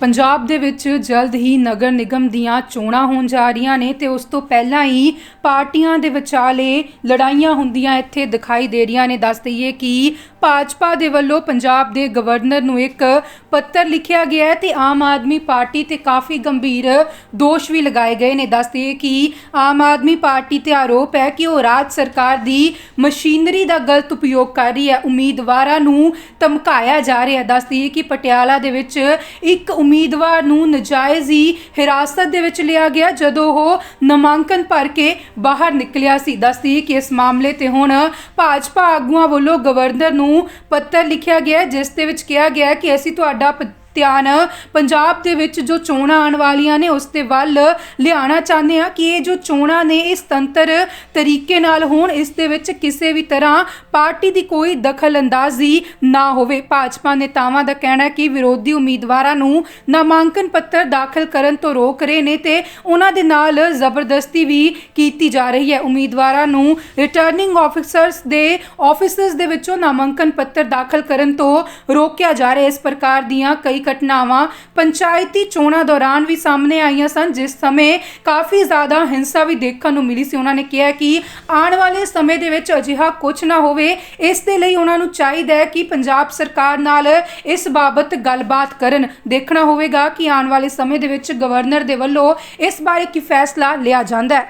ਪੰਜਾਬ ਦੇ ਵਿੱਚ ਜਲਦ ਹੀ ਨਗਰ ਨਿਗਮ ਦੀਆਂ ਚੋਣਾਂ ਹੋਣ ਜਾ ਰਹੀਆਂ ਨੇ ਤੇ ਉਸ ਤੋਂ ਪਹਿਲਾਂ ਹੀ ਪਾਰਟੀਆਂ ਦੇ ਵਿਚਾਲੇ ਲੜਾਈਆਂ ਹੁੰਦੀਆਂ ਇੱਥੇ ਦਿਖਾਈ ਦੇ ਰਹੀਆਂ ਨੇ। ਦੱਸ ਦਈਏ ਕਿ ਭਾਜਪਾ ਦੇ ਵੱਲੋਂ ਪੰਜਾਬ ਦੇ ਗਵਰਨਰ ਨੂੰ ਇੱਕ ਪੱਤਰ ਲਿਖਿਆ ਗਿਆ ਹੈ ਤੇ ਆਮ ਆਦਮੀ ਪਾਰਟੀ ਤੇ ਕਾਫੀ ਗੰਭੀਰ ਦੋਸ਼ ਵੀ ਲਗਾਏ ਗਏ ਨੇ। ਦੱਸ ਦਈਏ ਕਿ ਆਮ ਆਦਮੀ ਪਾਰਟੀ ਤੇ ਆਰੋਪ ਹੈ ਕਿ ਉਹ ਰਾਜ ਸਰਕਾਰ ਦੀ ਮਸ਼ੀਨਰੀ ਦਾ ਗਲਤ ਉਪਯੋਗ ਕਰ ਰਹੀ ਹੈ। ਉਮੀਦਵਾਰਾਂ ਨੂੰ ਧਮਕਾਇਆ ਜਾ ਰਿਹਾ ਦੱਸ ਦਈਏ ਕਿ ਪਟਿਆਲਾ ਦੇ ਵਿੱਚ ਇੱਕ ਉਮੀਦਵਾਰ ਨੂੰ ਨਜਾਇਜ਼ ਹੀ ਹਿਰਾਸਤ ਦੇ ਵਿੱਚ ਲਿਆ ਗਿਆ ਜਦੋਂ ਉਹ ਨਾਮਾਂਕਨ ਭਰ ਕੇ ਬਾਹਰ ਨਿਕਲਿਆ ਸੀ। ਦੱਸਦੀ ਕਿ ਇਸ ਮਾਮਲੇ ਤੇ ਹੁਣ ਭਾਜਪਾ ਆਗੂਆਂ ਵੱਲੋਂ ਗਵਰਨਰ ਨੂੰ ਪੱਤਰ ਲਿਖਿਆ ਗਿਆ ਜਿਸ ਦੇ ਵਿੱਚ ਕਿਹਾ ਗਿਆ ਕਿ ਅਸੀਂ ਤੁਹਾਡਾ ਪ- ਧਿਆਨ। ਪੰਜਾਬ ਦੇ ਵਿੱਚ ਜੋ ਚੋਣਾਂ ਆਉਣ ਵਾਲੀਆਂ ਨੇ, ਉਸ ਦੇ ਵੱਲ ਲਿਆਉਣਾ ਚਾਹੁੰਦੇ ਆ ਕਿ ਇਹ ਜੋ ਚੋਣਾਂ ਨੇ ਇਸ ਤੰਤਰ ਤਰੀਕੇ ਨਾਲ ਹੋਣ, ਇਸ ਦੇ ਵਿੱਚ ਕਿਸੇ ਵੀ ਤਰ੍ਹਾਂ ਪਾਰਟੀ ਦੀ ਕੋਈ ਦਖਲ ਅੰਦਾਜ਼ੀ ਨਾ ਹੋਵੇ। ਭਾਜਪਾ ਨੇਤਾਵਾਂ ਦਾ ਕਹਿਣਾ ਹੈ ਕਿ ਵਿਰੋਧੀ ਉਮੀਦਵਾਰਾਂ ਨੂੰ ਨਾਮਾਂਕਨ ਪੱਤਰ ਦਾਖਲ ਕਰਨ ਤੋਂ ਰੋਕ ਰਹੇ ਨੇ ਤੇ ਉਹਨਾਂ ਦੇ ਨਾਲ ਜ਼ਬਰਦਸਤੀ ਵੀ ਕੀਤੀ ਜਾ ਰਹੀ ਹੈ। ਉਮੀਦਵਾਰਾਂ ਨੂੰ ਰਿਟਰਨਿੰਗ ਆਫੀਸਰਸ ਦੇ ਆਫਿਸਰਸ ਦੇ ਵਿੱਚੋਂ ਨਾਮਾਂਕਨ ਪੱਤਰ ਦਾਖਲ ਕਰਨ ਤੋਂ ਰੋਕਿਆ ਜਾ ਰਿਹਾ ਇਸ ਪ੍ਰਕਾਰ ਦੀਆਂ ਕਈ ਘਟਨਾਵਾਂ ਪੰਚਾਇਤੀ ਚੋਣਾਂ ਦੌਰਾਨ ਵੀ ਸਾਹਮਣੇ ਆਈਆਂ ਸਨ, ਜਿਸ ਸਮੇਂ ਕਾਫੀ ਜ਼ਿਆਦਾ ਹਿੰਸਾ ਵੀ ਦੇਖਣ ਨੂੰ ਮਿਲੀ ਸੀ। ਉਹਨਾਂ ਨੇ ਕਿਹਾ ਕਿ ਆਉਣ ਵਾਲੇ ਸਮੇਂ ਦੇ ਵਿੱਚ ਅਜਿਹਾ ਕੁਝ ਨਾ ਹੋਵੇ। ਇਸ ਦੇ ਲਈ ਉਹਨਾਂ ਨੂੰ ਚਾਹੀਦਾ ਹੈ ਕਿ ਪੰਜਾਬ ਸਰਕਾਰ ਨਾਲ ਇਸ ਬਾਬਤ ਗੱਲਬਾਤ ਕਰਨ। ਦੇਖਣਾ ਹੋਵੇਗਾ ਕਿ ਆਉਣ ਵਾਲੇ ਸਮੇਂ ਦੇ ਵਿੱਚ ਗਵਰਨਰ ਦੇ ਵੱਲੋਂ ਇਸ ਬਾਰੇ ਕੀ ਫੈਸਲਾ ਲਿਆ ਜਾਂਦਾ ਹੈ।